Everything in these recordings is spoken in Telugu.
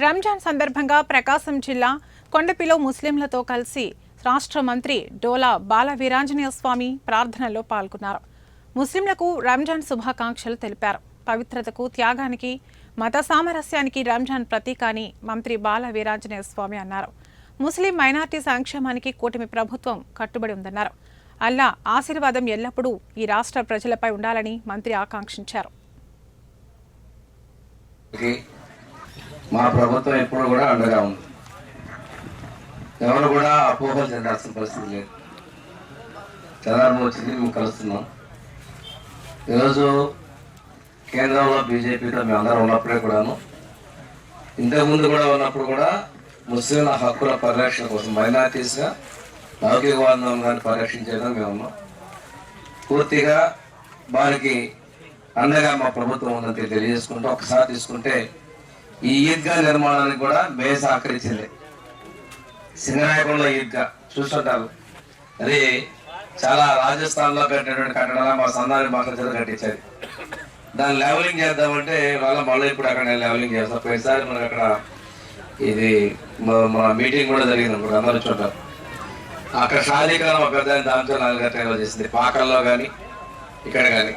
రంజాన్ సందర్భంగా ప్రకాశం జిల్లా కొండపిలో ముస్లింలతో కలిసి రాష్ట్ర మంత్రి డోలా బాల వీరాంజనేయ స్వామి ప్రార్థనలో పాల్గొన్నారు. ముస్లింలకు రంజాన్ శుభాకాంక్షలు తెలిపారు. పవిత్రతకు త్యాగానికి మత సామరస్యానికి రంజాన్ ప్రతీక అని మంత్రి బాల వీరాంజనేయ స్వామి అన్నారు. ముస్లిం మైనార్టీ సంక్షేమానికి కూటమి ప్రభుత్వం కట్టుబడి ఉందన్నారు. అల్లా ఆశీర్వాదం ఎల్లప్పుడూ ఈ రాష్ట్ర ప్రజలపై ఉండాలని మంత్రి ఆకాంక్షించారు. మన మా ప్రభుత్వం ఎప్పుడు కూడా అండగా ఉంది. ఎవరు కూడా అపోహలు చెందాల్సిన పరిస్థితి లేదు. చంద్రబాబు వచ్చింది మేము కలుస్తున్నాం. ఈరోజు కేంద్రంలో బీజేపీతో మేము అందరం ఉన్నప్పుడే కూడాను. ఇంతకుముందు కూడా ఉన్నప్పుడు కూడా ముస్లింల హక్కుల పరిరక్షణ కోసం మైనార్టీస్గా లౌకికవాదం కానీ పరిరక్షించేదని మేము ఉన్నాం. పూర్తిగా వారికి అండగా మా ప్రభుత్వం ఉందని తెలియజేసుకుంటూ ఒకసారి తీసుకుంటే ఈ ఈద్గా నిర్మాణానికి కూడా మే సహకరించింది సింగనాయకంలో ఈద్గా చూస్తుంటారు. అది చాలా రాజస్థాన్లో కట్టినటువంటి కట్టడాలు మా సందాన్ని మాకు చేత కట్టించారు. దాన్ని లెవలింగ్ చేద్దామంటే వాళ్ళ మళ్ళీ ఇప్పుడు అక్కడ లెవలింగ్ చేస్తాం. పోయినసారి మనకు అక్కడ ఇది మా మన మీటింగ్ కూడా జరిగింది అనుకుంటా అందరూ చూడాలి అక్కడ షాదీకాలం ఒక పెద్ద దాంతో నాలుగు గంటల చేసింది. పాకల్లో కానీ ఇక్కడ కానీ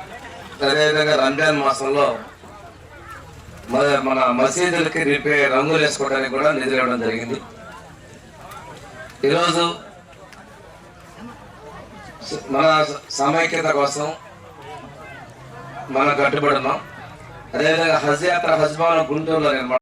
అదేవిధంగా రంజాన్ మాసంలో మన మసీదులకి రిపే రంగులు వేసుకోవడానికి కూడా నిధులు ఇవ్వడం జరిగింది. ఈరోజు మన సమైక్యత కోసం మనం కట్టుబడున్నాం అదేవిధంగా హజ్ యాత్ర హజ్ గుంటూరులో నిర్మాణం